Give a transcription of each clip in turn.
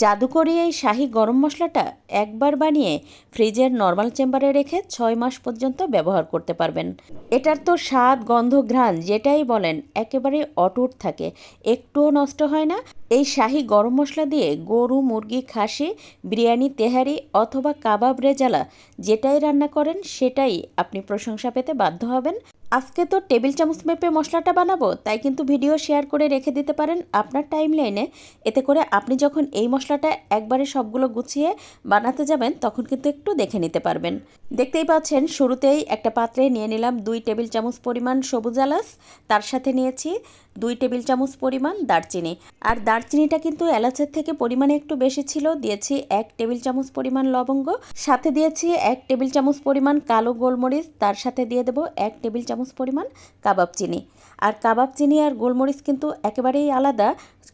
জাদুকরি এই শাহি গরম মশলাটা একবার বানিয়ে ফ্রিজের নর্মাল চেম্বারে রেখে ছয় মাস পর্যন্ত ব্যবহার করতে পারবেন। এটার তো স্বাদ, গন্ধ, ঘ্রাণ, যেটাই বলেন একেবারে অটুট থাকে। একটুও নষ্ট হয় না। এই শাহি গরম মশলা দিয়ে গরু, মুরগি, খাসি, বিরিয়ানি, তেহারি অথবা কাবাব রেজালা যেটাই রান্না করেন সেটাই আপনি প্রশংসা পেতে বাধ্য হবেন। আজকে তো টেবিল চামচ মেপে মশলাটা বানাবো, তাই কিন্তু ভিডিও শেয়ার করে রেখে দিতে পারেন আপনার টাইম লাইনে এতে করে আপনি যখন এই মশলাটা একবারে সবগুলো গুছিয়ে বানাতে যাবেন, তখন কিন্তু একটু দেখে নিতে পারবেন। দেখতেই পাচ্ছেন, শুরুতেই একটা পাত্রে নিয়ে নিলাম দুই টেবিল চামচ পরিমাণ সবুজ এলাচ, তার সাথে নিয়েছি দুই টেবিল চামচ পরিমাণ দারচিনি। আর দারচিনিটা কিন্তু এলাচের থেকে পরিমাণে একটু বেশি ছিল। দিয়েছি এক টেবিল চামচ পরিমাণ লবঙ্গ। সাথে দিয়েছি এক টেবিল চামচ পরিমাণ কালো গোলমরিচ। তার সাথে দিয়ে দেবো এক টেবিল চামচ পরিমাণ কাবাব চিনি। আর কাবাব চিনি আর গোলমরিচ কিন্তু একেবারেই আলাদা।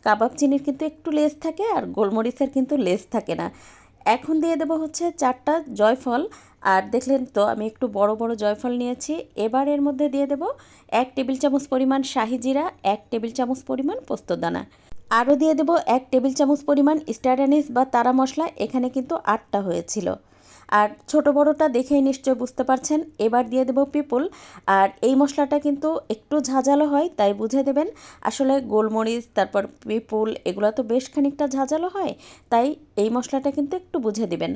কাবাব চিনির কিন্তু একটু লেস থাকে আর গোলমরিচের কিন্তু লেস থাকে না। এখন দিয়ে দেবো হচ্ছে চারটা জয়ফল। আর দেখলেন তো, আমি একটু বড় বড় জয়ফল নিয়েছি। এবার এর মধ্যে দিয়ে দেব এক টেবিল চামচ পরিমাণ শাহি জিরা, এক টেবিল চামচ পরিমাণ পোস্তদানা আরও দিয়ে দেব এক টেবিল চামচ পরিমাণ স্টারানিস বা তারা মশলা, এখানে কিন্তু আটটা হয়েছিল। আর ছোট বড়টা দেখেই নিশ্চয় বুঝতে পারছেন। এবার দিয়ে দেব পিপুল। আর এই মশলাটা কিন্তু একটু ঝাঁঝালো হয়, তাই বুঝে দেবেন। আসলে গোলমরিচ, তারপর পিপুল, এগুলো তো বেশ খানিকটা ঝাঁঝালো হয়, তাই এই মশলাটা কিন্তু একটু বুঝে দিবেন।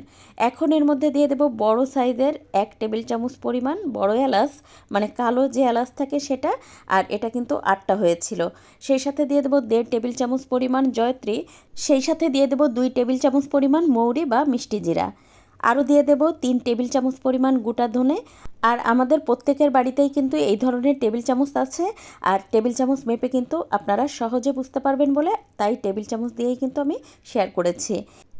এখন এর মধ্যে দিয়ে দেব বড় সাইজের এক টেবিল চামচ পরিমাণ বড় এলাচ মানে কালো যে এলাচ থাকে সেটা, আর এটা কিন্তু আটটা হয়েছিল। সেই সাথে দিয়ে দেবো দেড় টেবিল চামচ পরিমাণ জয়ত্রী, সেই সাথে দিয়ে দেবো দুই টেবিল চামচ পরিমাণ মৌরি বা মিষ্টি জিরা। আরও দিয়ে দেব তিন টেবিল চামচ পরিমাণ গোটা ধনে। আর আমাদের প্রত্যেকের বাড়িতেই কিন্তু এই ধরনের টেবিল চামচ আছে। আর টেবিল চামচ মেপে কিন্তু আপনারা সহজে বুঝতে পারবেন বলে তাই টেবিল চামচ দিয়েই কিন্তু আমি শেয়ার করেছি।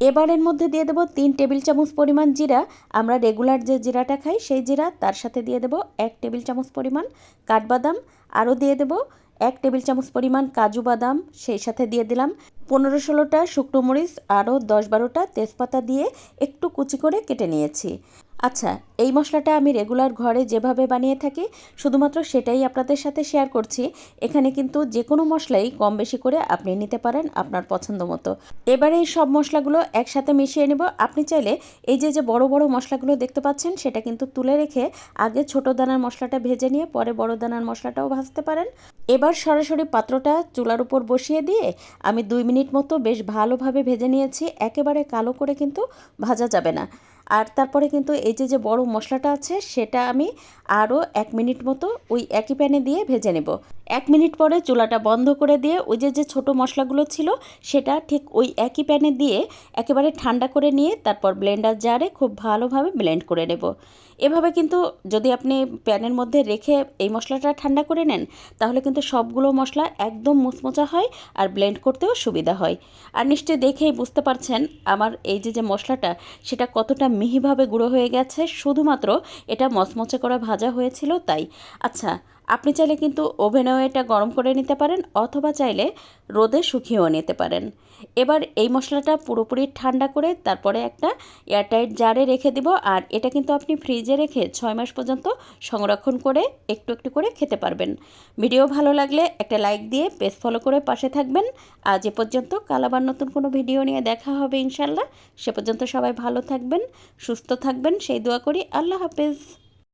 এবারের মধ্যে দিয়ে দেবো তিন টেবিল চামচ পরিমাণ জিরা। আমরা রেগুলার যে জিরাটা খাই, সেই জিরা, তার সাথে দিয়ে দেবো এক টেবিল চামচ পরিমাণ কাঠবাদাম। আরও দিয়ে দেবো এক টেবিল চামচ পরিমাণ কাজু বাদাম, সেই সাথে দিয়ে দিলাম পনেরো ষোলোটা শুকনো মরিচ। আরও দশ বারোটা তেজপাতা দিয়ে একটু কুচি করে কেটে নিয়েছি। আচ্ছা এই মশলাটা আমি রেগুলার ঘরে যেভাবে বানিয়ে থাকি, শুধুমাত্র সেটাই আপনাদের সাথে শেয়ার করছি। এখানে কিন্তু যে কোনো মশলাই কম বেশি করে আপনি নিতে পারেন আপনার পছন্দ মতো। এবারে এই সব মশলাগুলো একসাথে মিশিয়ে নেব। আপনি চাইলে এই যে যে বড় বড় মশলাগুলো দেখতে পাচ্ছেন, সেটা কিন্তু তুলে রেখে আগে ছোট দানার মশলাটা ভেজে নিয়ে পরে বড় দানার মশলাটাও ভাজতে পারেন। এবার সরাসরি পাত্রটা চুলার উপর বসিয়ে দিয়ে আমি দুই মিনিট মতো বেশ ভালোভাবে ভেজে নিয়েছি। একেবারে কালো করে কিন্তু ভাজা যাবে না। আর তারপরে কিন্তু এই যে যে বড় মশলাটা আছে, সেটা আমি আরও এক মিনিট মতো ওই একই প্যানে দিয়ে ভেজে নেব। এক মিনিট পরে চুলাটা বন্ধ করে দিয়ে ওই যে যে ছোটো মশলাগুলো ছিল, সেটা ঠিক ওই একই প্যানে দিয়ে একেবারে ঠান্ডা করে নিয়ে তারপর ব্লেন্ডার জারে খুব ভালোভাবে ব্লেন্ড করে নেব। এভাবে কিন্তু যদি আপনি প্যানের মধ্যে রেখে এই মশলাটা ঠান্ডা করে নেন, তাহলে কিন্তু সবগুলো মশলা একদম মুচমোচা হয় আর ব্লেন্ড করতেও সুবিধা হয়। আর নিশ্চয়ই দেখেই বুঝতে পারছেন আমার এই যে যে মশলাটা, সেটা কতটা মিহিভাবে গুঁড়ো হয়ে গেছে। শুধুমাত্র এটা মচমচে করা ভাজা হয়েছিল তাই। আচ্ছা আপনি চাইলে কিন্তু ওভেনেও এটা গরম করে নিতে পারেন, অথবা চাইলে রোদে শুকিয়েও নিতে পারেন। এবার এই মশলাটা পুরোপুরি ঠান্ডা করে তারপরে একটা এয়ারটাইট জারে রেখে দিব, আর এটা কিন্তু আপনি ফ্রিজে রেখে ছয় মাস পর্যন্ত সংরক্ষণ করে একটু একটু করে খেতে পারবেন। ভিডিও ভালো লাগলে একটা লাইক দিয়ে পেজ ফলো করে পাশে থাকবেন। আজ এ পর্যন্ত, কাল আবার নতুন কোনো ভিডিও নিয়ে দেখা হবে ইনশাল্লাহ সে পর্যন্ত সবাই ভালো থাকবেন, সুস্থ থাকবেন, সেই দোয়া করি। আল্লাহ হাফেজ।